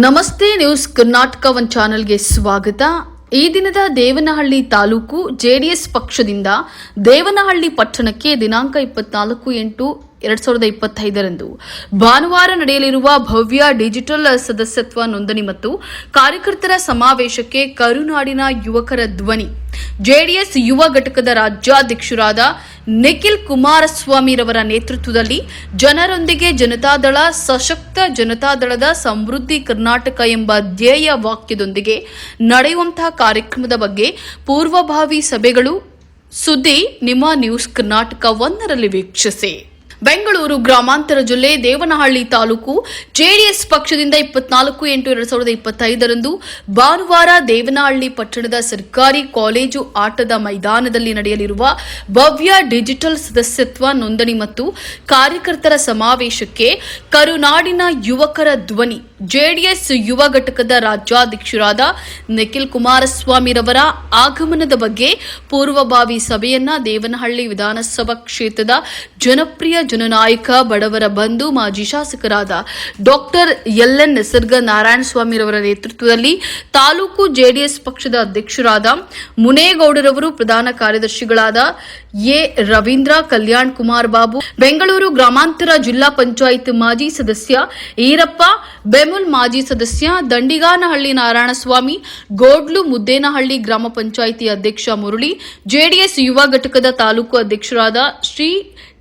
ನಮಸ್ತೆ news Karnataka one ಚಾನೆಲ್ಗೆ ಸ್ವಾಗತ. ಈ ದಿನದ ದೇವನಹಳ್ಳಿ ತಾಲೂಕು ಜೆಡಿಎಸ್ ಪಕ್ಷದಿಂದ ದೇವನಹಳ್ಳಿ ಪಟ್ಟಣಕ್ಕೆ ದಿನಾಂಕ ಇಪ್ಪತ್ನಾಲ್ಕು ಎಂಟು ಎರಡ್ ಸಾವಿರದ ಇಪ್ಪತ್ತೈದರಂದು ಭಾನುವಾರ ನಡೆಯಲಿರುವ ಭವ್ಯ ಡಿಜಿಟಲ್ ಸದಸ್ಯತ್ವ ನೋಂದಣಿ ಮತ್ತು ಕಾರ್ಯಕರ್ತರ ಸಮಾವೇಶಕ್ಕೆ ಕರುನಾಡಿನ ಯುವಕರ ಧ್ವನಿ. ಜೆಡಿಎಸ್ ಯುವ ಘಟಕದ ರಾಜ್ಯಾಧ್ಯಕ್ಷರಾದ ನಿಖಿಲ್ ಕುಮಾರಸ್ವಾಮಿರವರ ನೇತೃತ್ವದಲ್ಲಿ ಜನರೊಂದಿಗೆ ಜನತಾದಳ, ಸಶಕ್ತ ಜನತಾದಳದ ಸಮೃದ್ಧಿ ಕರ್ನಾಟಕ ಎಂಬ ಧ್ಯೇಯ ವಾಕ್ಯದೊಂದಿಗೆ ನಡೆಯುವಂತಹ ಕಾರ್ಯಕ್ರಮದ ಬಗ್ಗೆ ಪೂರ್ವಭಾವಿ ಸಭೆಗಳು. ಸುದ್ದಿ ನಿಮ್ಮ ನ್ಯೂಸ್ ಕರ್ನಾಟಕ ಒಂದರಲ್ಲಿ ವೀಕ್ಷಿಸಿ. ಬೆಂಗಳೂರು ಗ್ರಾಮಾಂತರ ಜಿಲ್ಲೆ ದೇವನಹಳ್ಳಿ ತಾಲೂಕು ಜೆಡಿಎಸ್ ಪಕ್ಷದಿಂದ ಇಪ್ಪತ್ನಾಲ್ಕು ಎಂಟು ಎರಡು ಸಾವಿರದ ಇಪ್ಪತ್ತೈದರಂದು ಭಾನುವಾರ ದೇವನಹಳ್ಳಿ ಪಟ್ಟಣದ ಸರ್ಕಾರಿ ಕಾಲೇಜು ಆಟದ ಮೈದಾನದಲ್ಲಿ ನಡೆಯಲಿರುವ ಭವ್ಯ ಡಿಜಿಟಲ್ ಸದಸ್ಯತ್ವ ನೋಂದಣಿ ಮತ್ತು ಕಾರ್ಯಕರ್ತರ ಸಮಾವೇಶಕ್ಕೆ ಕರುನಾಡಿನ ಯುವಕರ ಧ್ವನಿ, ಜೆಡಿಎಸ್ ಯುವ ಘಟಕದ ರಾಜ್ಯಾಧ್ಯಕ್ಷರಾದ ನಿಖಿಲ್ ಕುಮಾರಸ್ವಾಮಿರವರ ಆಗಮನದ ಬಗ್ಗೆ ಪೂರ್ವಭಾವಿ ಸಭೆಯನ್ನ ದೇವನಹಳ್ಳಿ ವಿಧಾನಸಭಾ ಕ್ಷೇತ್ರದ ಜನಪ್ರಿಯ ಜನನಾಯಕ ಬಡವರ ಬಂಧು, ಮಾಜಿ ಶಾಸಕರಾದ doctor L N Nisarga Narayana ಸ್ವಾಮಿರವರ ನೇತೃತ್ವದಲ್ಲಿ ತಾಲೂಕು ಜೆಡಿಎಸ್ ಪಕ್ಷದ ಅಧ್ಯಕ್ಷರಾದ ಮುನೇಗೌಡರವರು ಪ್ರಧಾನ ಕಾರ್ಯದರ್ಶಿಗಳಾದ ಎ ರವೀಂದ್ರ, ಕಲ್ಯಾಣ್ ಕುಮಾರ್ ಬಾಬು, ಬೆಂಗಳೂರು ಗ್ರಾಮಾಂತರ ಜಿಲ್ಲಾ ಪಂಚಾಯತ್ ಮಾಜಿ ಸದಸ್ಯ ಈರಪ್ಪ, ಬೆಮುಲ್ ಮಾಜಿ ಸದಸ್ಯ ದಂಡಿಗಾನಹಳ್ಳಿ ನಾರಾಯಣಸ್ವಾಮಿ, ಗೋಡ್ಲು ಮುದ್ದೇನಹಳ್ಳಿ ಗ್ರಾಮ ಪಂಚಾಯಿತಿ ಅಧ್ಯಕ್ಷ ಮುರಳಿ, ಜೆಡಿಎಸ್ ಯುವ ಘಟಕದ ತಾಲೂಕು ಅಧ್ಯಕ್ಷರಾದ ಶ್ರೀ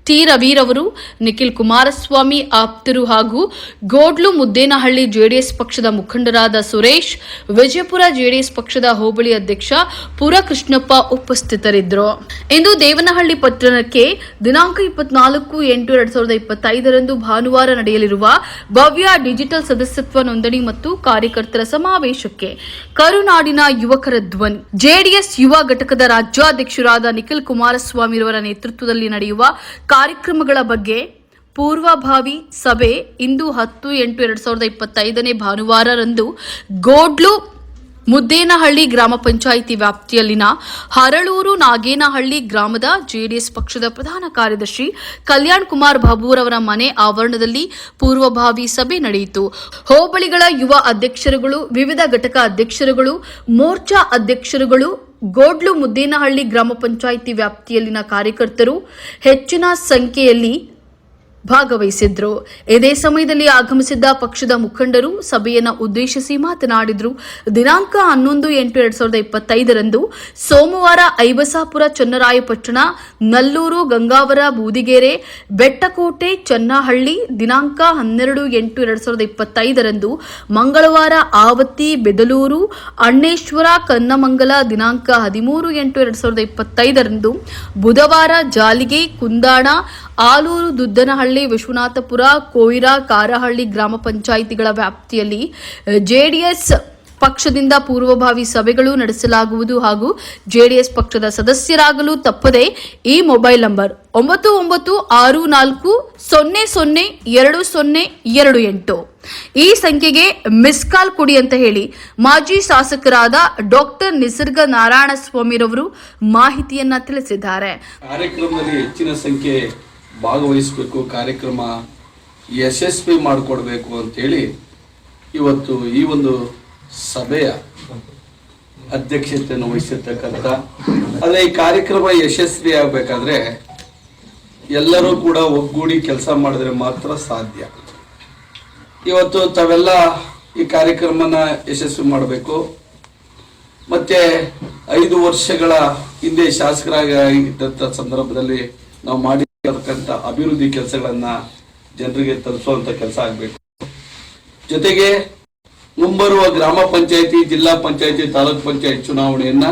ಟಿ ರವಿರವರು ನಿಖಿಲ್ ಕುಮಾರಸ್ವಾಮಿ, ಆಪ್ತರು ಹಾಗೂ ಗೋಡ್ಲು ಮುದ್ದೇನಹಳ್ಳಿ ಜೆಡಿಎಸ್ ಪಕ್ಷದ ಮುಖಂಡರಾದ ಸುರೇಶ್, ವಿಜಯಪುರ ಜೆಡಿಎಸ್ ಪಕ್ಷದ ಹೋಬಳಿ ಅಧ್ಯಕ್ಷ ಪುರ ಕೃಷ್ಣಪ್ಪ ಉಪಸ್ಥಿತರಿದ್ದರು. ಇಂದು ದೇವನಹಳ್ಳಿ ಪಟ್ಟಣಕ್ಕೆ ದಿನಾಂಕ ಇಪ್ಪತ್ನಾಲ್ಕು ಎಂಟು ಎರಡ್ ಸಾವಿರದ ಇಪ್ಪತ್ತೈದರಂದು ಭಾನುವಾರ ನಡೆಯಲಿರುವ ಭವ್ಯ ಡಿಜಿಟಲ್ ಸದಸ್ಯತ್ವ ನೋಂದಣಿ ಮತ್ತು ಕಾರ್ಯಕರ್ತರ ಸಮಾವೇಶಕ್ಕೆ ಕರುನಾಡಿನ ಯುವಕರ ಧ್ವನಿ. ಜೆಡಿಎಸ್ ಯುವ ಘಟಕದ ರಾಜ್ಯಾಧ್ಯಕ್ಷರಾದ ನಿಖಿಲ್ ಕುಮಾರಸ್ವಾಮಿರವರ ನೇತೃತ್ವದಲ್ಲಿ ನಡೆಯುವ ಕಾರ್ಯಕ್ರಮಗಳ ಬಗ್ಗೆ ಪೂರ್ವಭಾವಿ ಸಭೆ ಇಂದು ಹತ್ತು ಎಂಟು ಎರಡು ಸಾವಿರದ ಇಪ್ಪತ್ತೈದನೇ ಭಾನುವಾರರಂದು ಗೋಡ್ಲು ಮುದ್ದೇನಹಳ್ಳಿ ಗ್ರಾಮ ಪಂಚಾಯಿತಿ ವ್ಯಾಪ್ತಿಯಲ್ಲಿನ ಹರಳೂರು ನಾಗೇನಹಳ್ಳಿ ಗ್ರಾಮದ ಜೆಡಿಎಸ್ ಪಕ್ಷದ ಪ್ರಧಾನ ಕಾರ್ಯದರ್ಶಿ ಕಲ್ಯಾಣ್ ಕುಮಾರ್ ಬಾಬೂರವರ ಮನೆ ಆವರಣದಲ್ಲಿ ಪೂರ್ವಭಾವಿ ಸಭೆ ನಡೆಯಿತು. ಹೋಬಳಿಗಳ ಯುವ ಅಧ್ಯಕ್ಷರುಗಳು, ವಿವಿಧ ಘಟಕ ಅಧ್ಯಕ್ಷರುಗಳು, ಮೋರ್ಚಾ ಅಧ್ಯಕ್ಷರುಗಳು ಗೋಡ್ಲು ಮುದ್ದೇನಹಳ್ಳಿ ಗ್ರಾಮ ಪಂಚಾಯಿತಿ ವ್ಯಾಪ್ತಿಯಲ್ಲಿನ ಕಾರ್ಯಕರ್ತರು ಹೆಚ್ಚಿನ ಸಂಖ್ಯೆಯಲ್ಲಿ ಭಾಗವಹಿಸಿದ್ರು. ಇದೇ ಸಮಯದಲ್ಲಿ ಆಗಮಿಸಿದ್ದ ಪಕ್ಷದ ಮುಖಂಡರು ಸಭೆಯನ್ನು ಉದ್ದೇಶಿಸಿ ಮಾತನಾಡಿದ್ರು. ದಿನಾಂಕ ಹನ್ನೊಂದು ಎಂಟು ಎರಡ್ ಸಾವಿರದ ಇಪ್ಪತ್ತೈದರಂದು ಸೋಮವಾರ ಐಬಸಾಪುರ ಚನ್ನರಾಯಪಟ್ಟಣ, ನಲ್ಲೂರು, ಗಂಗಾವರ, ಬೂದಿಗೆರೆ, ಬೆಟ್ಟಕೋಟೆ, ಚನ್ನಹಳ್ಳಿ ದಿನಾಂಕ ಹನ್ನೆರಡು ಎಂಟು ಎರಡ್ ಸಾವಿರದ ಇಪ್ಪತ್ತೈದರಂದು ಮಂಗಳವಾರ ಆವತಿ ಬೆದಲೂರು, ಅಣ್ಣೇಶ್ವರ, ಕನ್ನಮಂಗಲ ದಿನಾಂಕ ಹದಿಮೂರು ಎಂಟು ಎರಡ್ ಸಾವಿರದ ಇಪ್ಪತ್ತೈದರಂದು ಬುಧವಾರ ಜಾಲಿಗೆ, ಕುಂದಾಣ ಆಲೂರು ದುದ್ದನಹಳ್ಳಿ, ವಿಶ್ವನಾಥಪುರ, ಕೋಯಿರಾ, ಕಾರಹಳ್ಳಿ ಗ್ರಾಮ ಪಂಚಾಯಿತಿಗಳ ವ್ಯಾಪ್ತಿಯಲ್ಲಿ ಜೆಡಿಎಸ್ ಪಕ್ಷದಿಂದ ಪೂರ್ವಭಾವಿ ಸಭೆಗಳು ನಡೆಸಲಾಗುವುದು ಹಾಗೂ ಜೆಡಿಎಸ್ ಪಕ್ಷದ ಸದಸ್ಯರಾಗಲು ತಪ್ಪದೆ ಈ ಮೊಬೈಲ್ ನಂಬರ್ ಒಂಬತ್ತು ಒಂಬತ್ತು ಆರು ನಾಲ್ಕು ಸೊನ್ನೆ ಸೊನ್ನೆ ಎರಡು ಸೊನ್ನೆ ಎರಡು ಎಂಟು. ಈ ಸಂಖ್ಯೆಗೆ ಮಿಸ್ ಕಾಲ್ ಕೊಡಿ ಅಂತ ಹೇಳಿ ಮಾಜಿ ಶಾಸಕರಾದ ಡಾಕ್ಟರ್ ನಿಸರ್ಗ ನಾರಾಯಣ ಸ್ವಾಮಿರವರು ಮಾಹಿತಿಯನ್ನ ತಿಳಿಸಿದ್ದಾರೆ. ಕಾರ್ಯಕ್ರಮದಲ್ಲಿ ಹೆಚ್ಚಿನ ಸಂಖ್ಯೆ ಭಾಗವಹಿಸಬೇಕು, ಕಾರ್ಯಕ್ರಮ ಯಶಸ್ವಿ ಮಾಡಿಕೊಡ್ಬೇಕು ಅಂತೇಳಿ ಇವತ್ತು ಈ ಒಂದು ಸಭೆಯ ಅಧ್ಯಕ್ಷತೆಯನ್ನು ವಹಿಸಿರ್ತಕ್ಕಂಥ ಆದರೆ ಈ ಕಾರ್ಯಕ್ರಮ ಯಶಸ್ವಿ ಆಗಬೇಕಾದ್ರೆ ಎಲ್ಲರೂ ಕೂಡ ಒಗ್ಗೂಡಿ ಕೆಲಸ ಮಾಡಿದ್ರೆ ಮಾತ್ರ ಸಾಧ್ಯ. ಇವತ್ತು ತಾವೆಲ್ಲ ಈ ಕಾರ್ಯಕ್ರಮನ ಯಶಸ್ವಿ ಮಾಡಬೇಕು. ಮತ್ತೆ ಐದು ವರ್ಷಗಳ ಹಿಂದೆ ಶಾಸಕರಾಗಿ ಇದ್ದಂಥ ಸಂದರ್ಭದಲ್ಲಿ ನಾವು ಮಾಡಿರ್ತಕ್ಕಂಥ ಅಭಿವೃದ್ಧಿ ಕೆಲಸಗಳನ್ನ ಜನರಿಗೆ ತಲುಪಿಸುವಂತ ಕೆಲಸ ಆಗಬೇಕು. ಜೊತೆಗೆ ಮುಂಬರುವ ಗ್ರಾಮ ಪಂಚಾಯಿತಿ, ಜಿಲ್ಲಾ ಪಂಚಾಯಿತಿ, ತಾಲೂಕ್ ಪಂಚಾಯತ್ ಚುನಾವಣೆಯನ್ನ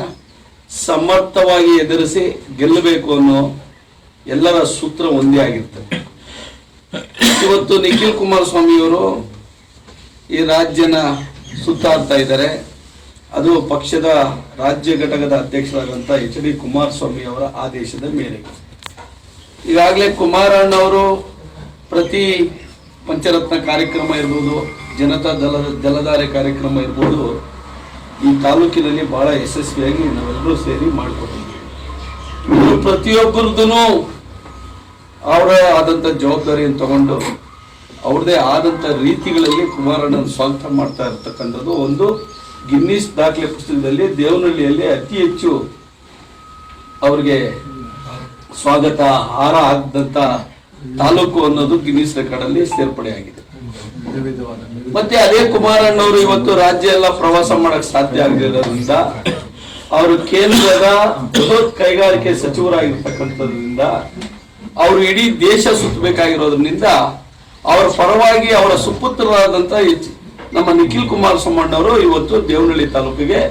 ಸಮರ್ಥವಾಗಿ ಎದುರಿಸಿ ಗೆಲ್ಲಬೇಕು ಅನ್ನೋ ಎಲ್ಲರ ಸೂತ್ರ ಒಂದೇ ಆಗಿರ್ತದೆ. ಇವತ್ತು ನಿಖಿಲ್ ಕುಮಾರಸ್ವಾಮಿಯವರು ಈ ರಾಜ್ಯನ ಸುತ್ತಾಡ್ತಾ ಇದ್ದಾರೆ. ಅದು ಪಕ್ಷದ ರಾಜ್ಯ ಘಟಕದ ಅಧ್ಯಕ್ಷರಾದಂಥ ಎಚ್ ಡಿ ಕುಮಾರಸ್ವಾಮಿ ಅವರ ಆದೇಶದ ಮೇರೆಗೆ. ಈಗಾಗಲೇ ಕುಮಾರಣ್ಣವರು ಪ್ರತಿ ಪಂಚರತ್ನ ಕಾರ್ಯಕ್ರಮ ಇರ್ಬೋದು, ಜನತಾ ದಲ ಜಲಧಾರೆ ಕಾರ್ಯಕ್ರಮ ಇರ್ಬೋದು, ಈ ತಾಲೂಕಿನಲ್ಲಿ ಬಹಳ ಯಶಸ್ವಿಯಾಗಿ ನಾವೆಲ್ಲರೂ ಸೇರಿ ಮಾಡಿಕೊಟ್ಟಿದ್ದೀವಿ. ಇದು ಪ್ರತಿಯೊಬ್ಬರದ್ದು ಅವರ ಆದಂಥ ಜವಾಬ್ದಾರಿಯನ್ನು ತಗೊಂಡು ಅವ್ರದೇ ಆದಂಥ ರೀತಿಗಳಲ್ಲಿ ಕುಮಾರಣ್ಣನ ಸ್ವಾಗತ ಮಾಡ್ತಾ ಇರ್ತಕ್ಕಂಥದ್ದು ಒಂದು ಗಿನ್ನಿಸ್ ದಾಖಲೆ ಪುಸ್ತಕದಲ್ಲಿ ದೇವನಹಳ್ಳಿಯಲ್ಲಿ ಅತಿ ಹೆಚ್ಚು ಅವ್ರಿಗೆ ಸ್ವಾಗತ, ಹಾರ ಆಗದಂತ ತಾಲೂಕು ಅನ್ನೋದು ಗಿನ್ನಿಸ್ ರೆಕಾರ್ಡ್ ಅಲ್ಲಿ ಸೇರ್ಪಡೆಯಾಗಿದೆ. ಮತ್ತೆ ಅದೇ ಕುಮಾರಣ್ಣವರು ಇವತ್ತು ರಾಜ್ಯ ಎಲ್ಲ ಪ್ರವಾಸ ಮಾಡಕ್ ಸಾಧ್ಯ ಆಗಿರೋದ್ರಿಂದ ಅವರು ಕೇಂದ್ರದ ಬೃಹತ್ ಕೈಗಾರಿಕೆ ಸಚಿವರಾಗಿರ್ತಕ್ಕಂಥದ್ರಿಂದ ಅವರು ಇಡೀ ದೇಶ ಸುತ್ತಬೇಕಾಗಿರೋದ್ರಿಂದ ಅವರ ಪರವಾಗಿ ಅವರ ಸುಪುತ್ರರಾದಂತ ನಮ್ಮ ನಿಖಿಲ್ ಕುಮಾರ್ ಅವರು ಇವತ್ತು ದೇವನಹಳ್ಳಿ ತಾಲೂಕಿಗೆ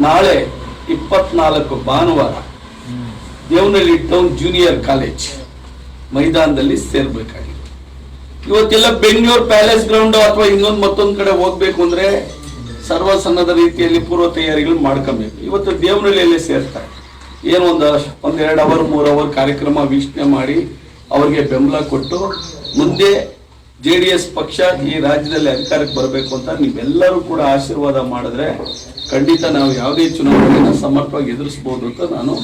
ನಾಳೆ ಇಪ್ಪತ್ನಾಲ್ಕು ಭಾನುವಾರ ದೇವನಹಳ್ಳಿ ಟೌನ್ ಜೂನಿಯರ್ ಕಾಲೇಜ್ ಮೈದಾನದಲ್ಲಿ ಸೇರ್ಬೇಕಾಗಿದೆ ಇವತ್ತೆಲ್ಲ ಬೆಂಗಳೂರು ಪ್ಯಾಲೇಸ್ ಗ್ರೌಂಡ್ ಅಥವಾ ಇನ್ನೊಂದು ಮತ್ತೊಂದು ಕಡೆ ಹೋಗ್ಬೇಕು ಅಂದ್ರೆ ಸರ್ವಸನ್ನದ ರೀತಿಯಲ್ಲಿ ಪೂರ್ವ ತಯಾರಿಗಳು ಮಾಡ್ಕೊಬೇಕು. ಇವತ್ತು ದೇವನಹಳ್ಳಿಯಲ್ಲೇ ಸೇರ್ತಾರೆ ಏನೋ ಒಂದು ಒಂದೆರಡು ಅವರ್ ಮೂರು ಅವರ್ ಕಾರ್ಯಕ್ರಮ ವೀಕ್ಷಣೆ ಮಾಡಿ ಅವರಿಗೆ ಬೆಂಬಲ ಕೊಟ್ಟು ಮುಂದೆ ಜೆ ಡಿ ಎಸ್ ಪಕ್ಷ ಈ ರಾಜ್ಯದಲ್ಲಿ ಅಧಿಕಾರಕ್ಕೆ ಬರಬೇಕು ಅಂತ ನೀವೆಲ್ಲರೂ ಕೂಡ ಆಶೀರ್ವಾದ ಮಾಡಿದ್ರೆ ಖಂಡಿತ ನಾವು ಯಾವುದೇ ಚುನಾವಣೆಯನ್ನು ಸಮರ್ಥವಾಗಿ ಎದುರಿಸ್ಬೋದು ಅಂತ ನಾನು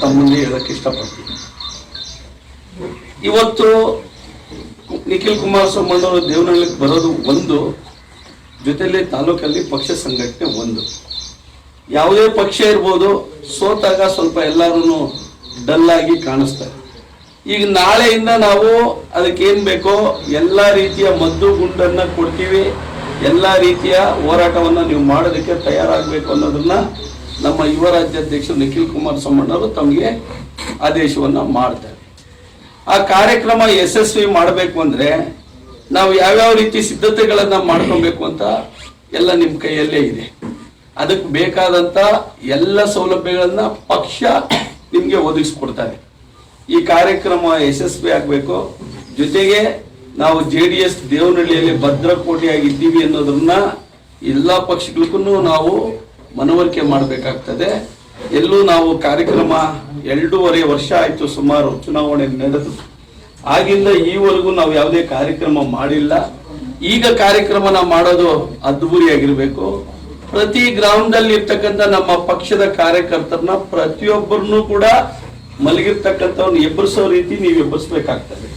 ತಮ್ಮ ಮುಂದೆ ಹೇಳಕ್ಕೆ ಇಷ್ಟಪಡ್ತೀನಿ. ಇವತ್ತು ನಿಖಿಲ್ ಕುಮಾರಸ್ವಾಮಿ ಅವರು ದೇವನಹಳ್ಳಿಗೆ ಬರೋದು ಒಂದು, ಜೊತೆಯಲ್ಲಿ ತಾಲೂಕಲ್ಲಿ ಪಕ್ಷ ಸಂಘಟನೆ ಒಂದು. ಯಾವುದೇ ಪಕ್ಷ ಇರ್ಬೋದು, ಸೋತಾಗ ಸ್ವಲ್ಪ ಎಲ್ಲರೂ ಡಲ್ ಆಗಿ ಕಾಣಿಸ್ತಾರೆ. ಈಗ ನಾಳೆಯಿಂದ ನಾವು ಅದಕ್ಕೆ ಏನ್ ಬೇಕೋ ಎಲ್ಲ ರೀತಿಯ ಮದ್ದು ಗುಂಡನ್ನ ಕೊಡ್ತೀವಿ, ಎಲ್ಲ ರೀತಿಯ ಹೋರಾಟವನ್ನ ನೀವು ಮಾಡೋದಕ್ಕೆ ತಯಾರಾಗಬೇಕು ಅನ್ನೋದನ್ನ ನಮ್ಮ ಯುವ ರಾಜ್ಯಾಧ್ಯಕ್ಷ ನಿಖಿಲ್ ಕುಮಾರ್ ಅವರು ತಮಗೆ ಆದೇಶವನ್ನ ಮಾಡ್ತಾರೆ. ಆ ಕಾರ್ಯಕ್ರಮ ಯಶಸ್ವಿ ಮಾಡಬೇಕು ಅಂದ್ರೆ ನಾವು ಯಾವ್ಯಾವ ರೀತಿ ಸಿದ್ಧತೆಗಳನ್ನು ಮಾಡ್ಕೊಬೇಕು ಅಂತ ಎಲ್ಲ ನಿಮ್ಮ ಕೈಯಲ್ಲೇ ಇದೆ. ಅದಕ್ಕೆ ಬೇಕಾದಂತ ಎಲ್ಲ ಸೌಲಭ್ಯಗಳನ್ನು ಪಕ್ಷ ನಿಮಗೆ ಒದಗಿಸ್ಕೊಡ್ತಾರೆ. ಈ ಕಾರ್ಯಕ್ರಮ ಯಶಸ್ವಿ ಆಗಬೇಕು. ಜೊತೆಗೆ ನಾವು ಜೆ ಡಿ ಎಸ್ ದೇವನಹಳ್ಳಿಯಲ್ಲಿ ಭದ್ರಕೋಟೆಯಾಗಿದ್ದೀವಿ ಅನ್ನೋದನ್ನ ಎಲ್ಲಾ ಪಕ್ಷಗಳಿಗೂ ನಾವು ಮನವರಿಕೆ ಮಾಡಬೇಕಾಗ್ತದೆ. ಎಲ್ಲೂ ನಾವು ಕಾರ್ಯಕ್ರಮ ಎರಡೂವರೆ ವರ್ಷ ಆಯ್ತು ಸುಮಾರು ಚುನಾವಣೆ ನಡೆದು. ಆಗಿಂದ ಈವರೆಗೂ ನಾವು ಯಾವುದೇ ಕಾರ್ಯಕ್ರಮ ಮಾಡಿಲ್ಲ. ಈಗ ಕಾರ್ಯಕ್ರಮ ನಾವು ಮಾಡೋದು ಅದ್ಭುರಿಯಾಗಿರ್ಬೇಕು ಪ್ರತಿ ಗ್ರಾಮದಲ್ಲಿ ಇರ್ತಕ್ಕಂಥ ನಮ್ಮ ಪಕ್ಷದ ಕಾರ್ಯಕರ್ತರನ್ನ ಪ್ರತಿಯೊಬ್ಬರನ್ನು ಕೂಡ ಮಲಗಿರ್ತಕ್ಕಂಥವ್ನ ಎಬ್ಬರಿಸೋ ರೀತಿ ನೀವು ಎಬ್ಬರಿಸಬೇಕಾಗ್ತದೆ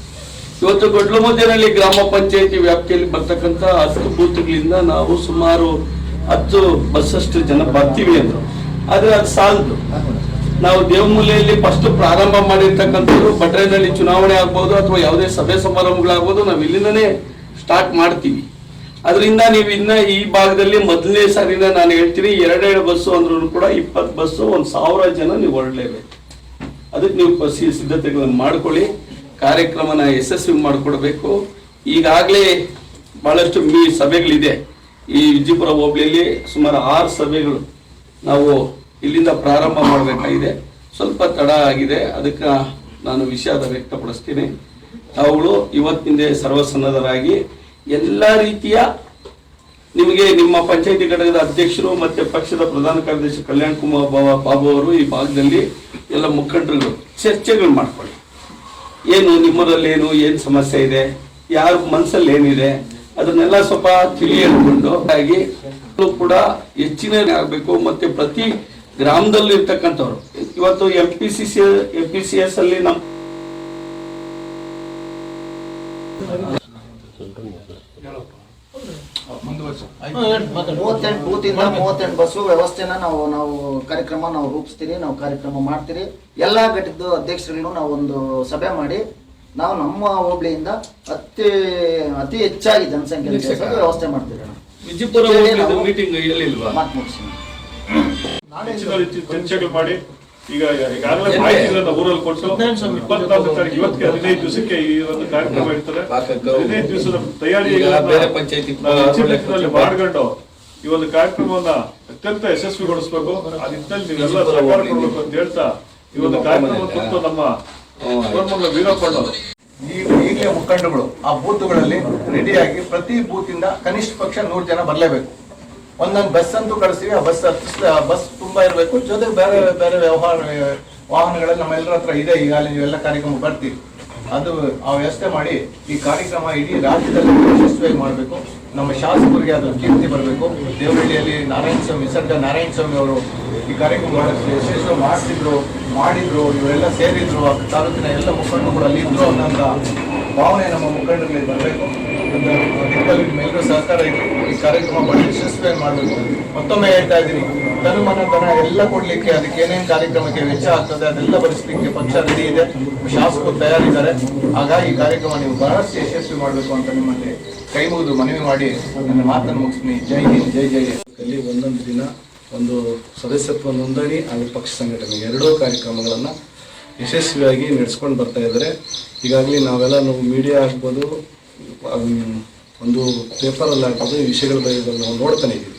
ಇವತ್ತು ಗೊಡ್ಲಮುದ್ದಿನಲ್ಲಿ ಗ್ರಾಮ ಪಂಚಾಯಿತಿ ವ್ಯಾಪ್ತಿಯಲ್ಲಿ ಬರ್ತಕ್ಕಂಥ ಹತ್ತು ಬೂತ್ಗಳಿಂದ ನಾವು ಸುಮಾರು ಹತ್ತು ಬಸ್ಸಷ್ಟು ಜನ ಬರ್ತೀವಿ ಅಂದರು. ಆದರೆ ಅದು ಸಾಲದು. ನಾವು ದೇವಮೂಲೆಯಲ್ಲಿ ಫಸ್ಟ್ ಪ್ರಾರಂಭ ಮಾಡಿರ್ತಕ್ಕಂಥದ್ದು ಬಟ್ರೆನಲ್ಲಿ ಚುನಾವಣೆ ಆಗ್ಬೋದು ಅಥವಾ ಯಾವುದೇ ಸಭೆ ಸಮಾರಂಭಗಳಾಗ್ಬೋದು, ನಾವು ಇಲ್ಲಿಂದನೇ ಸ್ಟಾರ್ಟ್ ಮಾಡ್ತೀವಿ. ಅದರಿಂದ ನೀವು ಇನ್ನ ಈ ಭಾಗದಲ್ಲಿ ಮೊದಲನೇ ಸಾರಿನ ನಾನು ಹೇಳ್ತೀನಿ, ಎರಡೆರಡು ಬಸ್ಸು ಅಂದ್ರೂ ಕೂಡ ಇಪ್ಪತ್ತು ಬಸ್ಸು ಒಂದು ಸಾವಿರ ಜನ ನೀವು ಹೊರಡಲೇಬೇಕು. ಅದಕ್ಕೆ ನೀವು ಸಿದ್ಧತೆಗಳನ್ನು ಮಾಡ್ಕೊಳ್ಳಿ, ಕಾರ್ಯಕ್ರಮನ ಯಶಸ್ವಿ ಮಾಡಿಕೊಡ್ಬೇಕು. ಈಗಾಗಲೇ ಬಹಳಷ್ಟು ಮೀ ಸಭೆಗಳಿದೆ. ಈ ವಿಜಯಪುರ ಹೋಬಳಿಯಲ್ಲಿ ಸುಮಾರು ಆರು ಸಭೆಗಳು ನಾವು ಇಲ್ಲಿಂದ ಪ್ರಾರಂಭ ಮಾಡಬೇಕಾಗಿದೆ. ಸ್ವಲ್ಪ ತಡ ಆಗಿದೆ. ಅದಕ್ಕೆ ನಾನು ವಿಷಾದ ವ್ಯಕ್ತಪಡಿಸ್ತೀನಿ. ಅವುಗಳು ಇವತ್ತಿಂದ ಸರ್ವಸನ್ನದ್ಧರಾಗಿ ಎಲ್ಲ ರೀತಿಯ ನಿಮಗೆ ನಿಮ್ಮ ಪಂಚಾಯಿತಿ ಘಟಕದ ಅಧ್ಯಕ್ಷರು ಮತ್ತೆ ಪಕ್ಷದ ಪ್ರಧಾನ ಕಾರ್ಯದರ್ಶಿ ಕಲ್ಯಾಣ್ ಕುಮಾರ್ ಬಾಬಾ ಬಾಬು ಅವರು ಈ ಭಾಗದಲ್ಲಿ ಎಲ್ಲ ಮುಖಂಡರುಗಳು ಚರ್ಚೆಗಳು ಮಾಡ್ಕೊಳ್ಳಿ. ಏನು ನಿಮ್ಮರಲ್ಲಿ ಏನು ಏನು ಸಮಸ್ಯೆ ಇದೆ? ಯಾರ ಮನಸ್ಸಲ್ಲಿ ಏನಿದೆ ಅದನ್ನೆಲ್ಲ ಸ್ವಲ್ಪ ತಿಳಿ ಹೇಳ್ಕೊಂಡು ಹಾಗಾಗಿ ಕೂಡ ಹೆಚ್ಚಿನ ಆಗಬೇಕು. ಮತ್ತೆ ಪ್ರತಿ ಗ್ರಾಮದಲ್ಲಿ ಇರ್ತಕ್ಕಂಥವ್ರು ಇವತ್ತು M P C C M P C S ಅಲ್ಲಿ ನಮ್ಮ ಮೂವತ್ತೆಂಟು ಬೂತಿಂದ ಮೂವತ್ತೆಂಟು ಬಸ್ಸು ವ್ಯವಸ್ಥೆನ ನಾವು ನಾವು ಕಾರ್ಯಕ್ರಮ ನಾವು ರೂಪಿಸ್ತೀರಿ, ನಾವು ಕಾರ್ಯಕ್ರಮ ಮಾಡ್ತೀರಿ. ಎಲ್ಲಾ ಘಟಕದ ಅಧ್ಯಕ್ಷರುಗಳನ್ನು ನಾವು ಒಂದು ಸಭೆ ಮಾಡಿ ನಾವು ನಮ್ಮ ಹೋಬಳಿಯಿಂದ ಅತಿ ಅತಿ ಹೆಚ್ಚಾಗಿ ಜನಸಂಖ್ಯೆ ವ್ಯವಸ್ಥೆ ಮಾಡ್ತೀವಿ ಅಣ್ಣ. ವಿಜಯಪುರ ನಾವು- ಮೀಟಿಂಗ್ ಎಲ್ಲಿಲ್ವಾ ಮಾತು ಮುಗಿಸಿ ಹೆಚ್ಚಿನ ರೀತಿ ಚರ್ಚೆಗಳು ಮಾಡಿ. ಈಗ ಈಗಾಗಲೇ ಮಾಹಿತಿಗಳನ್ನ ಊರಲ್ಲಿ ಕೊಟ್ಟು ಇಪ್ಪತ್ನಾಲ್ಕು ತಾರೀಕು ಇವತ್ತಿಗೆ ಹದಿನೈದು ದಿವಸಕ್ಕೆ ಈ ಒಂದು ಕಾರ್ಯಕ್ರಮ ಇರ್ತದೆ. ಹದಿನೈದು ದಿವಸದ ತಯಾರಿ ಈಗ ಬೇರೆ ಪಂಚಾಯ್ತಿ ಹೆಚ್ಚಿನ ಲೆಕ್ಕದಲ್ಲಿ ಮಾಡ್ಕೊಂಡು ಈ ಒಂದು ಕಾರ್ಯಕ್ರಮವನ್ನ ಅತ್ಯಂತ ಯಶಸ್ವಿಗೊಳಿಸಬೇಕು. ಆ ನಿಟ್ಟಿನಲ್ಲಿ ನೀವೆಲ್ಲ ಸಹಕಾರ ಕೊಡಬೇಕು ಅಂತ ಹೇಳ್ತಾ ಈ ಒಂದು ಕಾರ್ಯಕ್ರಮ ಕುರಿತು ನಮ್ಮ ಈಗಲೇ ಮುಖಂಡಗಳು ಆ ಬೂತ್ಗಳಲ್ಲಿ ರೆಡಿಯಾಗಿ ಪ್ರತಿ ಬೂತಿಂದ ಕನಿಷ್ಠ ಪಕ್ಷ ನೂರು ಜನ ಬರಲೇಬೇಕು. ಒಂದೊಂದು ಬಸ್ ಅಂತೂ ಕಳಿಸ್ತೀವಿ, ಆ ಬಸ್ ಬಸ್ ತುಂಬಾ ಇರಬೇಕು. ಜೊತೆಗೆ ಬೇರೆ ಬೇರೆ ವ್ಯವಹಾರ, ವಾಹನಗಳಲ್ಲಿ ನಮ್ಮೆಲ್ಲರ ಹತ್ರ ಇದೆ ಈಗಾಗಲೇ ನೀವೆಲ್ಲ ಕಾರ್ಯಕ್ರಮ ಬರ್ತೀವಿ ಅದು ಆ ವ್ಯವಸ್ಥೆ ಮಾಡಿ ಈ ಕಾರ್ಯಕ್ರಮ ಇಡೀ ರಾಜ್ಯದಲ್ಲಿ ಯಶಸ್ವಿಯಾಗಿ ಮಾಡಬೇಕು. ನಮ್ಮ ಶಾಸಕರಿಗೆ ಅದರ ಕೀರ್ತಿ ಬರಬೇಕು. ದೇವಳ್ಳಿಯಲ್ಲಿ ನಾರಾಯಣ ಸ್ವಾಮಿ ವಿಸರ್ಗ ನಾರಾಯಣ ಸ್ವಾಮಿ ಅವರು ಈ ಕಾರ್ಯಕ್ರಮ ಯಶಸ್ವಿ ಮಾಡಿಸಿದ್ರು, ಮಾಡಿದ್ರು, ಇವರೆಲ್ಲ ಸೇರಿದ್ರು, ಆ ತಾಲೂಕಿನ ಎಲ್ಲ ಮುಖಂಡರು ಕೂಡ ಅಲ್ಲಿ ಇದ್ರು ಅನ್ನೋಂಥ ಭಾವನೆ ನಮ್ಮ ಮುಖಂಡರಲ್ಲಿ ಬರಬೇಕು. ನಿಮ್ಮೆಲ್ಲರೂ ಸಹಕಾರ ಇದ್ದರು ಈ ಕಾರ್ಯಕ್ರಮ ಬಹಳ ಯಶಸ್ವಿಯಾಗಿ ಮಾಡಬೇಕು. ಮತ್ತೊಮ್ಮೆ ಹೇಳ್ತಾ ಇದ್ದೀನಿ. ತನು ಮನ ಧನ ಎಲ್ಲ ಕೊಡ್ಲಿಕ್ಕೆ ಅದಕ್ಕೆ ಏನೇನು ಕಾರ್ಯಕ್ರಮಕ್ಕೆ ವೆಚ್ಚ ಆಗ್ತದೆ, ಅದೆಲ್ಲ ಭರಿಸಲಿಕ್ಕೆ ಪಕ್ಷ ರೆಡಿ ಇದೆ. ಶಾಸಕರು ತಯಾರಿದ್ದಾರೆ. ಹಾಗಾಗಿ ಈ ಕಾರ್ಯಕ್ರಮ ನೀವು ಬಹಳಷ್ಟು ಯಶಸ್ವಿ ಮಾಡಬೇಕು ಅಂತ ನಿಮ್ಮಲ್ಲಿ ಕೈ ಮುಗಿದು ಮನವಿ ಮಾಡಿ ನನ್ನ ಮಾತನ್ನು ಮುಗಿಸ್ತೀನಿ. ಜೈ ಹಿಂದ್, ಜೈ ಜೈ ಅಲ್ಲಿ ಒಂದೊಂದು ದಿನ ಒಂದು ಸದಸ್ಯತ್ವ ನೋಂದಣಿ ಹಾಗೂ ಪಕ್ಷ ಸಂಘಟನೆ ಎರಡೂ ಕಾರ್ಯಕ್ರಮಗಳನ್ನು ಯಶಸ್ವಿಯಾಗಿ ನಡೆಸ್ಕೊಂಡು ಬರ್ತಾ ಇದ್ದಾರೆ. ಈಗಾಗಲೇ ನಾವೆಲ್ಲ ನಾವು ಮೀಡಿಯಾ ಆಗ್ಬೋದು ಒಂದು ಪೇಪರಲ್ಲಿ ಆಗ್ಬೋದು ಈ ವಿಷಯಗಳ ಬಗ್ಗೆ ನಾವು ನೋಡ್ತಾನೆ ಇದ್ದೀವಿ.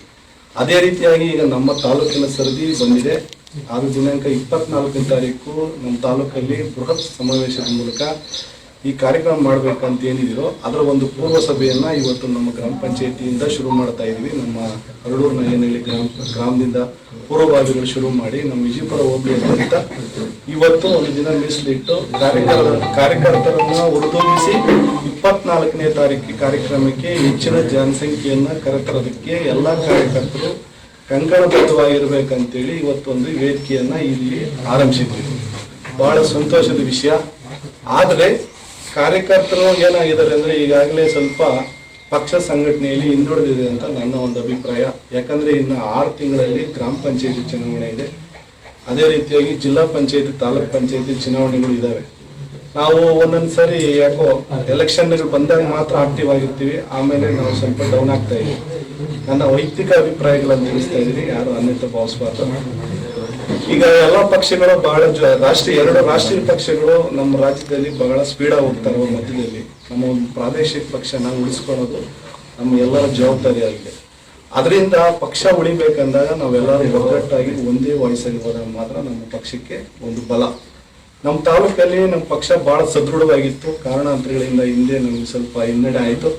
ಅದೇ ರೀತಿಯಾಗಿ ಈಗ ನಮ್ಮ ತಾಲೂಕಿನ ಸರದಿ ಬಂದಿದೆ. ಆರು ದಿನಾಂಕ ಇಪ್ಪತ್ನಾಲ್ಕನೇ ತಾರೀಕು ನಮ್ಮ ತಾಲೂಕಲ್ಲಿ ಬೃಹತ್ ಸಮಾವೇಶದ ಮೂಲಕ ಈ ಕಾರ್ಯಕ್ರಮ ಮಾಡಬೇಕಂತ ಏನಿದೆಯೋ ಅದರ ಒಂದು ಪೂರ್ವ ಸಭೆಯನ್ನ ಇವತ್ತು ನಮ್ಮ ಗ್ರಾಮ ಪಂಚಾಯತಿಯಿಂದ ಶುರು ಮಾಡ್ತಾ ಇದೀವಿ. ನಮ್ಮ ಅರಳೂರು ನಯನಹಳ್ಳಿ ಗ್ರಾಮ, ಗ್ರಾಮದಿಂದ ಪೂರ್ವಭಾವಿಗಳು ಶುರು ಮಾಡಿ ನಮ್ಮ ವಿಜಯಪುರ ಹೋಬಳಿಯಾದ್ಯಂತ ಇವತ್ತು ಒಂದು ದಿನ ಮೀಸಲಿಟ್ಟು ಕಾರ್ಯಕರ್ತರನ್ನು ಕಾರ್ಯಕರ್ತರನ್ನ ಹುರಿದುಂಬಿಸಿ ಇಪ್ಪತ್ನಾಲ್ಕನೇ ತಾರೀಕು ಕಾರ್ಯಕ್ರಮಕ್ಕೆ ಹೆಚ್ಚಿನ ಜನಸಂಖ್ಯೆಯನ್ನ ಕರೆತರೋದಕ್ಕೆ ಎಲ್ಲ ಕಾರ್ಯಕರ್ತರು ಕಂಕಣಬದ್ಧವಾಗಿರ್ಬೇಕಂತೇಳಿ ಇವತ್ತೊಂದು ವೇದಿಕೆಯನ್ನ ಇಲ್ಲಿ ಆರಂಭಿಸಿದ್ವಿ. ಬಹಳ ಸಂತೋಷದ ವಿಷಯ. ಆದರೆ ಕಾರ್ಯಕರ್ತರು ಏನಾಗಿದ್ದಾರೆ ಅಂದ್ರೆ ಈಗಾಗಲೇ ಸ್ವಲ್ಪ ಪಕ್ಷ ಸಂಘಟನೆಯಲ್ಲಿ ಹಿಂದುಳಿದಿದೆ ಅಂತ ನನ್ನ ಒಂದು ಅಭಿಪ್ರಾಯ. ಯಾಕಂದ್ರೆ ಇನ್ನು ಆರು ತಿಂಗಳಲ್ಲಿ ಗ್ರಾಮ ಪಂಚಾಯತಿ ಚುನಾವಣೆ ಇದೆ. ಅದೇ ರೀತಿಯಾಗಿ ಜಿಲ್ಲಾ ಪಂಚಾಯತಿ, ತಾಲೂಕ್ ಪಂಚಾಯತಿ ಚುನಾವಣೆಗಳು ಇದಾವೆ. ನಾವು ಒಂದೊಂದ್ ಸರಿ ಯಾಕೋ ಎಲೆಕ್ಷನ್ ಬಂದಾಗ ಮಾತ್ರ ಆಕ್ಟಿವ್ ಆಗಿರ್ತೀವಿ. ಆಮೇಲೆ ನಾವು ಸ್ವಲ್ಪ ಡೌನ್ ಆಗ್ತಾ ಇದ್ವಿ ನನ್ನ ವೈಯಕ್ತಿಕ ಅಭಿಪ್ರಾಯಗಳನ್ನು ತಿಳಿಸ್ತಾ ಇದ್ದೀನಿ. ಯಾರು ಅನ್ಯತ ಭಾವಿಸಬಾರ್ದು ಈಗ ಎಲ್ಲ ಪಕ್ಷಗಳು ಬಹಳ ರಾಷ್ಟ್ರೀಯ, ಎರಡು ರಾಷ್ಟ್ರೀಯ ಪಕ್ಷಗಳು ನಮ್ಮ ರಾಜ್ಯದಲ್ಲಿ ಬಹಳ ಸ್ಪೀಡ್ ಹೋಗ್ತಾರೆ ಮಧ್ಯದಲ್ಲಿ. ನಮ್ಮ ಒಂದು ಪ್ರಾದೇಶಿಕ ಪಕ್ಷನ ಉಳಿಸ್ಕೊಳ್ಳೋದು ನಮ್ಮ ಎಲ್ಲರ ಜವಾಬ್ದಾರಿ ಆಗಿದೆ. ಅದರಿಂದ ಪಕ್ಷ ಉಳಿಬೇಕಂದಾಗ ನಾವೆಲ್ಲರೂ ಒಗ್ಗಟ್ಟಾಗಿ ಒಂದೇ ವಯಸ್ಸಲ್ಲಿ ಹೋದಾಗ ಮಾತ್ರ ನಮ್ಮ ಪಕ್ಷಕ್ಕೆ ಒಂದು ಬಲ. ನಮ್ಮ ತಾಲೂಕಲ್ಲಿ ನಮ್ಮ ಪಕ್ಷ ಬಹಳ ಸದೃಢವಾಗಿತ್ತು. ಕಾರಣಾಂತರಗಳಿಂದ ಹಿಂದೆ ನಮಗೆ ಸ್ವಲ್ಪ ಹಿನ್ನಡೆ ಆಯಿತು.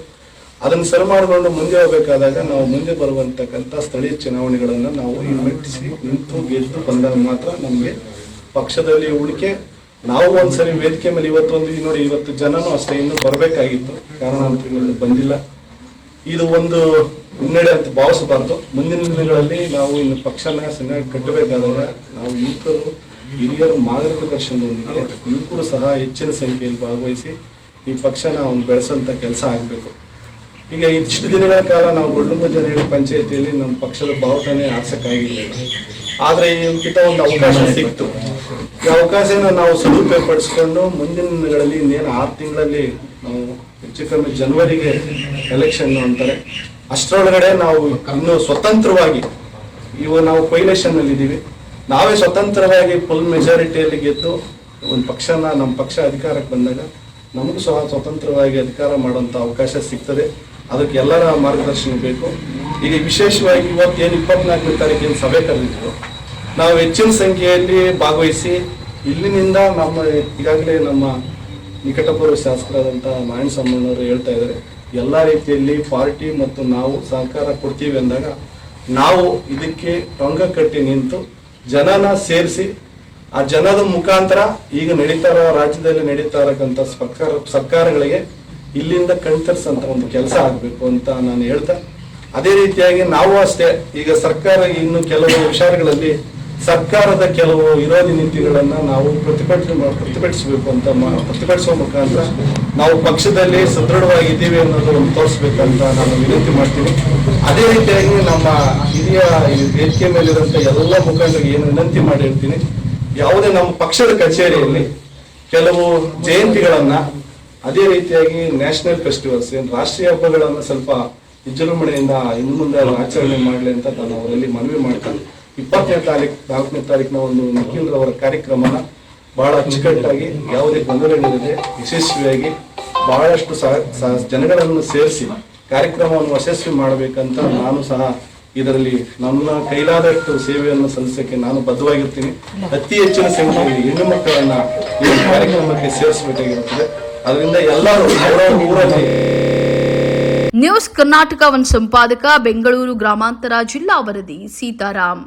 ಅದನ್ನು ಸರಿ ಮಾಡಿಕೊಂಡು ಮುಂದೆ ಹೋಗಬೇಕಾದಾಗ ನಾವು ಮುಂದೆ ಬರುವಂತಕ್ಕಂಥ ಸ್ಥಳೀಯ ಚುನಾವಣೆಗಳನ್ನು ನಾವು ಹಿಮ್ಮೆಟ್ಟಿಸಿ ನಿಂತು ಗೆದ್ದು ಬಂದಾಗ ಮಾತ್ರ ನಮಗೆ ಪಕ್ಷದಲ್ಲಿ ಉಳಿಕೆ ನಾವು ಒಂದ್ಸರಿ ವೇದಿಕೆ ಮೇಲೆ ಇವತ್ತೊಂದು ನೋಡಿ ಇವತ್ತು ಜನನು ಅಷ್ಟೇ ಇನ್ನು ಬರಬೇಕಾಗಿತ್ತು. ಕಾರಣಾಂತರಗಳಿಂದ ಬಂದಿಲ್ಲ. ಇದು ಒಂದು ಹಿನ್ನಡೆ ಅಂತ ಭಾವಿಸಬಾರ್ದು. ಮುಂದಿನ ದಿನಗಳಲ್ಲಿ ನಾವು ಇನ್ನು ಪಕ್ಷನ ಚೆನ್ನಾಗಿ ಕಟ್ಟಬೇಕಾದಾಗ ನಾವು ಯುವಕರು ಹಿರಿಯರ ಮಾರ್ಗದರ್ಶನದೊಂದಿಗೆ ಯುವಕರು ಸಹ ಹೆಚ್ಚಿನ ಸಂಖ್ಯೆಯಲ್ಲಿ ಭಾಗವಹಿಸಿ ಈ ಪಕ್ಷನ ಅವ್ನು ಬೆಳೆಸಂತ ಕೆಲಸ ಆಗಬೇಕು. ಈಗ ಇಷ್ಟು ದಿನಗಳ ಕಾಲ ನಾವು ಗೊಡ್ಲುಮುಜನಹಳ್ಳಿ ಪಂಚಾಯತಿಯಲ್ಲಿ ನಮ್ಮ ಪಕ್ಷದ ಬಾವುಟನೇ ಆರ್ಸಕ್ಕಾಗಿರ್ಲಿಲ್ಲ ಆದ್ರೆ ಇಂಥ ಒಂದು ಅವಕಾಶ ಸಿಕ್ತು. ಈ ಅವಕಾಶನ ನಾವು ಸದುಪಯೋಗಪಡಿಸ್ಕೊಂಡು ಮುಂದಿನ ದಿನಗಳಲ್ಲಿ ಇನ್ನೇನು ಆರು ತಿಂಗಳಲ್ಲಿ ನಾವು ಹೆಚ್ಚು ಕಮ್ಮಿ ಜನವರಿಗೆ ಎಲೆಕ್ಷನ್ ಅಂತಾರೆ. ಅಷ್ಟರೊಳಗಡೆ ನಾವು ಇನ್ನು ಸ್ವತಂತ್ರವಾಗಿ ಇವು ನಾವು ಕೊಯ್ಲೇಷನ್ ಅಲ್ಲಿ ಇದ್ದೀವಿ ನಾವೇ ಸ್ವತಂತ್ರವಾಗಿ ಫುಲ್ ಮೆಜಾರಿಟಿಯಲ್ಲಿ ಗೆದ್ದು, ಒಂದು ಪಕ್ಷನ, ನಮ್ಮ ಪಕ್ಷ ಅಧಿಕಾರಕ್ಕೆ ಬಂದಾಗ ನಮಗೂ ಸಹ ಸ್ವತಂತ್ರವಾಗಿ ಅಧಿಕಾರ ಮಾಡುವಂಥ ಅವಕಾಶ ಸಿಗ್ತದೆ. ಅದಕ್ಕೆ ಎಲ್ಲರ ಮಾರ್ಗದರ್ಶನ ಬೇಕು. ಈಗ ವಿಶೇಷವಾಗಿ ಇವತ್ತೇನು ಇಪ್ಪತ್ನಾಲ್ಕನೇ ತಾರೀಕಿನ ಸಭೆ ಕರೆದಿದ್ದರು ನಾವು ಹೆಚ್ಚಿನ ಸಂಖ್ಯೆಯಲ್ಲಿ ಭಾಗವಹಿಸಿ, ಇಲ್ಲಿನಿಂದ ನಮ್ಮ ಈಗಾಗಲೇ ನಮ್ಮ ನಿಕಟಪೂರ್ವ ಶಾಸಕರಾದಂಥ ನಾರಾಯಣ ಸಾಮಣ್ಣವರು ಹೇಳ್ತಾ ಇದ್ದಾರೆ, ಎಲ್ಲ ರೀತಿಯಲ್ಲಿ ಪಾರ್ಟಿ ಮತ್ತು ನಾವು ಸಹಕಾರ ಕೊಡ್ತೀವಿ ಅಂದಾಗ ನಾವು ಇದಕ್ಕೆ ಟೊಂಗ ಕಟ್ಟಿ ನಿಂತು ಜನನ ಸೇರಿಸಿ, ಆ ಜನದ ಮುಖಾಂತರ ಈಗ ನಡೀತಾ ಇರೋ ರಾಜ್ಯದಲ್ಲಿ ನಡೀತಾ ಇರಕ್ಕಂಥ ಸರ್ಕಾರ, ಸರ್ಕಾರಗಳಿಗೆ ಇಲ್ಲಿಂದ ಕಣ್ತರಿಸಂತ ಒಂದು ಕೆಲಸ ಆಗಬೇಕು ಅಂತ ನಾನು ಹೇಳ್ತಾ, ಅದೇ ರೀತಿಯಾಗಿ ನಾವು ಅಷ್ಟೇ, ಈಗ ಸರ್ಕಾರ ಇನ್ನು ಕೆಲವು ವಿಚಾರಗಳಲ್ಲಿ ಸರ್ಕಾರದ ಕೆಲವು ವಿರೋಧಿ ನೀತಿಗಳನ್ನ ನಾವು ಪ್ರತಿಭಟನೆ ಪ್ರತಿಭಟಿಸಬೇಕು ಅಂತ ಪ್ರತಿಭಟಿಸುವ ಮುಖಾಂತರ ನಾವು ಪಕ್ಷದಲ್ಲಿ ಸದೃಢವಾಗಿದ್ದೀವಿ ಅನ್ನೋದು ಒಂದು ತೋರಿಸ್ಬೇಕಂತ ನಾನು ವಿನಂತಿ ಮಾಡ್ತೀನಿ. ಅದೇ ರೀತಿಯಾಗಿ ನಮ್ಮ ಹಿರಿಯ ವೇದಿಕೆ ಮೇಲಿರುವಂತಹ ಎಲ್ಲ ಮುಖಂಡರಿಗೆ ಏನು ವಿನಂತಿ ಮಾಡಿರ್ತೀನಿ. ಯಾವುದೇ ನಮ್ಮ ಪಕ್ಷದ ಕಚೇರಿಯಲ್ಲಿ ಕೆಲವು ಜಯಂತಿಗಳನ್ನ ಅದೇ ರೀತಿಯಾಗಿ ನ್ಯಾಷನಲ್ ಫೆಸ್ಟಿವಲ್ಸ್, ಏನು ರಾಷ್ಟ್ರೀಯ ಹಬ್ಬಗಳನ್ನ ಸ್ವಲ್ಪ ವಿಜೃಂಭಣೆಯಿಂದ ಇನ್ನು ಮುಂದೆ ಆಚರಣೆ ಮಾಡಲಿ ಅಂತ ನಾನು ಅವರಲ್ಲಿ ಮನವಿ ಮಾಡ್ತೀನಿ. ಇಪ್ಪತ್ತನೇ ತಾರೀಕು ನಾಲ್ಕನೇ ತಾರೀಕಿನ ಒಂದು ನಿಖಿಲ್ ಅವರ ಕಾರ್ಯಕ್ರಮನ ಬಹಳ ಅಚ್ಚುಕಟ್ಟಾಗಿ ಯಾವುದೇ ಗೊಂದಲಗಳಿದೆ ಯಶಸ್ವಿಯಾಗಿ ಬಹಳಷ್ಟು ಜನಗಳನ್ನು ಸೇರಿಸಿ ಕಾರ್ಯಕ್ರಮವನ್ನು ಯಶಸ್ವಿ ಮಾಡಬೇಕಂತ ನಾನು ಸಹ ಇದರಲ್ಲಿ ನನ್ನ ಕೈಲಾದಷ್ಟು ಸೇವೆಯನ್ನು ಸಲ್ಲಿಸಕ್ಕೆ ನಾನು ಬದ್ಧವಾಗಿರ್ತೀನಿ. ಅತಿ ಹೆಚ್ಚಿನ ಸಂಖ್ಯೆಯಲ್ಲಿ ಹೆಣ್ಣು ಮಕ್ಕಳನ್ನ ಈ ಕಾರ್ಯಕ್ರಮಕ್ಕೆ ಸೇರಿಸಬೇಕಾಗಿರುತ್ತದೆ. ಅದರಿಂದ ಎಲ್ಲರೂ ಊರಲ್ಲಿ ನ್ಯೂಸ್ ಕರ್ನಾಟಕ ಒನ್ ಸಂಪಾದಕ ಬೆಂಗಳೂರು ಗ್ರಾಮಾಂತರ ಜಿಲ್ಲಾ ವರದಿ ಸೀತಾರಾಮ್